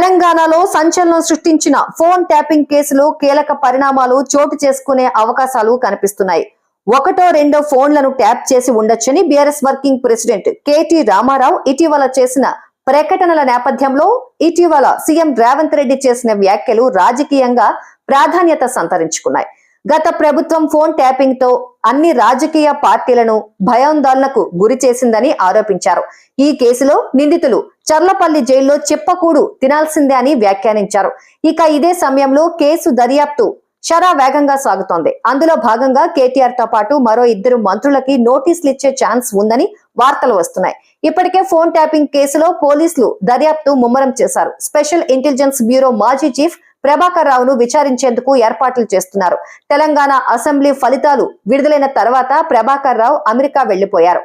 తెలంగాణలో సంచలనం సృష్టించిన ఫోన్ ట్యాపింగ్ కేసులో కీలక పరిణామాలు చోటు చేసుకునే అవకాశాలు కనిపిస్తున్నాయి. ఒకటో రెండో ఫోన్లను ట్యాప్ చేసి ఉండొచ్చని BRS working president K T Rama Rao ఇటీవల చేసిన ప్రకటనల నేపథ్యంలో ఇటీవల సీఎం రేవంత్ రెడ్డి చేసిన వ్యాఖ్యలు రాజకీయంగా ప్రాధాన్యత సంతరించుకున్నాయి. గత ప్రభుత్వం ఫోన్ ట్యాపింగ్తో అన్ని రాజకీయ పార్టీలను భయాందోళనకు గురి చేసిందని ఆరోపించారు. ఈ కేసులో నిందితులు చర్లపల్లి జైల్లో చెప్పకూడు తినాల్సిందే అని వ్యాఖ్యానించారు. ఇక ఇదే సమయంలో కేసు దర్యాప్తు షరా వేగంగా సాగుతోంది. అందులో భాగంగా కేటీఆర్తో పాటు మరో ఇద్దరు మంత్రులకి నోటీసులు ఇచ్చే ఛాన్స్ ఉందని వార్తలు వస్తున్నాయి. ఇప్పటికే ఫోన్ ట్యాపింగ్ కేసులో పోలీసులు దర్యాప్తు ముమ్మరం చేశారు. స్పెషల్ ఇంటెలిజెన్స్ బ్యూరో మాజీ చీఫ్ ప్రభాకర్ రావును విచారించేందుకు ఏర్పాట్లు చేస్తున్నారు. తెలంగాణ అసెంబ్లీ ఫలితాలు విడుదలైన తర్వాత ప్రభాకర్ రావు అమెరికా వెళ్ళిపోయారు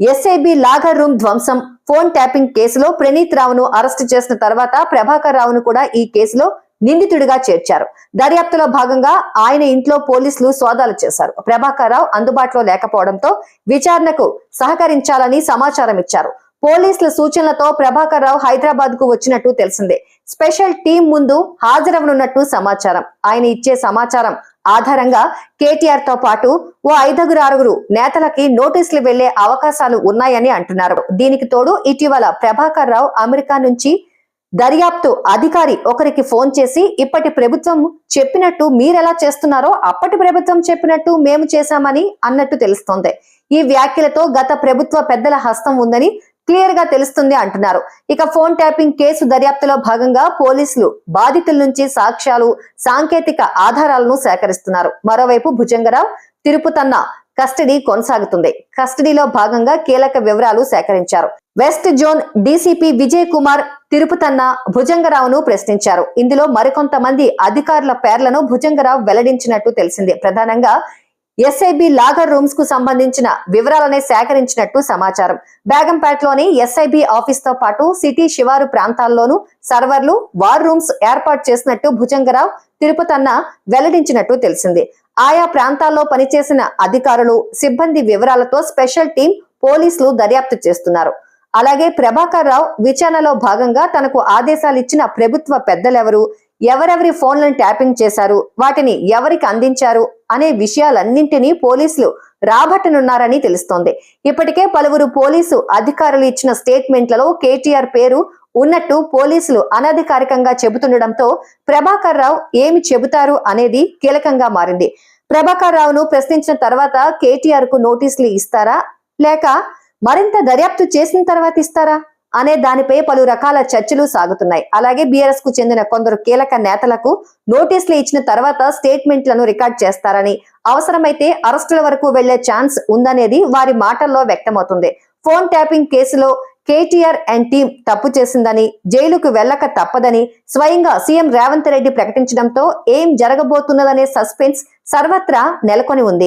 ఎస్ఐబి లాగర్ రూమ్ ధ్వంసం. ఫోన్ ట్యాపింగ్ కేసులో ప్రణీత్ రావును అరెస్టు చేసిన తర్వాత ప్రభాకర్ రావును కూడా ఈ కేసులో నిందితుడిగా చేర్చారు. దర్యాప్తులో భాగంగా ఆయన ఇంట్లో పోలీసులు సోదాలు చేశారు. ప్రభాకర్ రావు అందుబాటులో లేకపోవడంతో విచారణకు సహకరించాలని సమాచారం ఇచ్చారు. పోలీసుల సూచనలతో ప్రభాకర్ రావు హైదరాబాద్కు వచ్చినట్టు తెలిసిందే. స్పెషల్ టీం ముందు హాజరవనున్నట్టు సమాచారం. ఆయన ఇచ్చే సమాచారం ఆధారంగా కేటీఆర్తో పాటు ఓ ఐదుగురు ఆరుగురు నేతలకి నోటీసులు వెళ్ళే అవకాశాలు ఉన్నాయని అంటున్నారు. దీనికి తోడు ఇటీవల ప్రభాకర్ రావు అమెరికా నుంచి దర్యాప్తు అధికారి ఒకరికి ఫోన్ చేసి ఇప్పటి ప్రభుత్వం చెప్పినట్టు మీరెలా చేస్తున్నారో అప్పటి ప్రభుత్వం చెప్పినట్టు మేము చేశామని అన్నట్టు తెలుస్తోంది. ఈ వ్యాఖ్యలతో గత ప్రభుత్వ పెద్దల హస్తం ఉందని క్లియర్గా తెలుస్తుంది అంటున్నారు. ఇక ఫోన్ ట్యాపింగ్ కేసు దర్యాప్తులో భాగంగా పోలీసులు బాధితుల నుంచి సాక్ష్యాలు సాంకేతిక ఆధారాలను సేకరిస్తున్నారు. మరోవైపు భుజంగరావు తిరుపతన్న కస్టడీ కొనసాగుతుంది. కస్టడీలో భాగంగా కీలక వివరాలు సేకరించారు. West zone DCP Vijay Kumar Tirupathanna భుజంగరావును ప్రశ్నించారు. ఇందులో మరికొంతమంది అధికారుల పేర్లను భుజంగరావు వెల్లడించినట్టు తెలిసింది. ప్రధానంగా ఎస్ఐబి లాగర్ రూమ్స్కు సంబంధించిన వివరాలనే సేకరించినట్టు సమాచారం. బేగంపేటలోని ఎస్ఐబి ఆఫీస్తో పాటు సిటీ శివారు ప్రాంతాల్లోనూ సర్వర్లు వార్ రూమ్స్ ఏర్పాటు చేసినట్టు భుజంగరావు తిరుపతన్న వెల్లడించినట్టు తెలిసింది. ఆయా ప్రాంతాల్లో పనిచేసిన అధికారులు సిబ్బంది వివరాలతో స్పెషల్ టీం పోలీసులు దర్యాప్తు చేస్తున్నారు. అలాగే ప్రభాకర్ రావు విచారణలో భాగంగా తనకు ఆదేశాలు ఇచ్చిన ప్రభుత్వ పెద్దలెవరు ఎవరెవరి ఫోన్లను ట్యాపింగ్ చేశారు వాటిని ఎవరికి అందించారు అనే విషయాలన్నింటినీ పోలీసులు రాబట్టనున్నారని తెలుస్తోంది. ఇప్పటికే పలువురు పోలీసు అధికారులు ఇచ్చిన స్టేట్మెంట్లలో కేటీఆర్ పేరు ఉన్నట్టు పోలీసులు అనధికారికంగా చెబుతుండటంతో ప్రభాకర్ రావు ఏమి చెబుతారు అనేది కీలకంగా మారింది. ప్రభాకర్ రావును ప్రశ్నించిన తర్వాత కేటీఆర్కు నోటీసులు ఇస్తారా లేక మరింత దర్యాప్తు చేసిన తర్వాత ఇస్తారా? అనే దానిపై పలు రకాల చర్చలు సాగుతున్నాయి. అలాగే బీఆర్ఎస్కు చెందిన కొందరు కీలక నేతలకు నోటీసులు ఇచ్చిన తర్వాత స్టేట్మెంట్లను రికార్డ్ చేస్తారని అవసరమైతే అరెస్టుల వరకు వెళ్ళే ఛాన్స్ ఉందనేది వారి మాటల్లో వ్యక్తమవుతుంది. ఫోన్ ట్యాపింగ్ కేసులో కేటీఆర్ అండ్ టీం తప్పు చేసిందని జైలుకు వెళ్ళక తప్పదని స్వయంగా సీఎం రేవంత్ రెడ్డి ప్రకటించడంతో ఏం జరగబోతున్నదనే సస్పెన్స్ సర్వత్రా నెలకొని ఉంది.